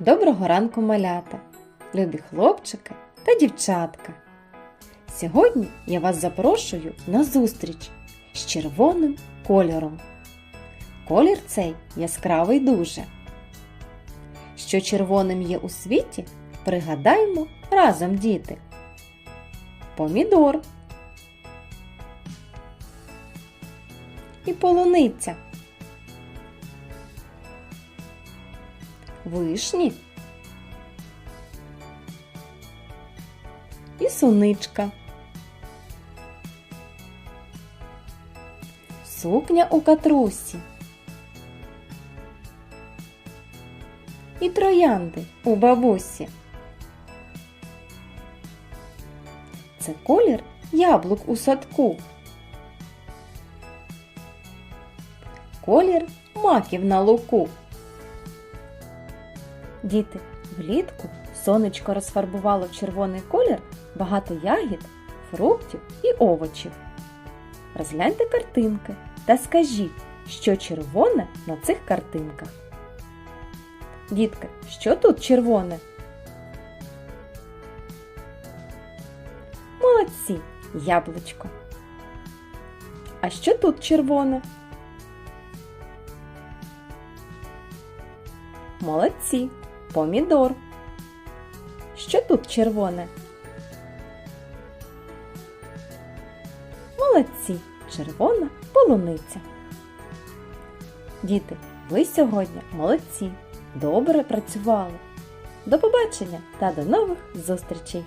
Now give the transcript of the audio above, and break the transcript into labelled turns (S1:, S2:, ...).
S1: Доброго ранку, малята, любі хлопчики та дівчатка. Сьогодні я вас запрошую на зустріч з червоним кольором. Колір цей яскравий дуже. Що червоним є у світі, пригадаємо разом, діти. Помідор і полуниця. Вишні і суничка. Сукня у катрусі. І троянди у бабусі. Це колір яблук у садку. Колір маків на луку. Діти, влітку сонечко розфарбувало в червоний колір багато ягід, фруктів і овочів. Розгляньте картинки та скажіть, що червоне на цих картинках. Дітки, що тут червоне? Молодці, яблучко. А що тут червоне? Молодці, помідор. Що тут червоне? Молодці, червона полуниця. Діти, ви сьогодні молодці, добре працювали. До побачення та до нових зустрічей!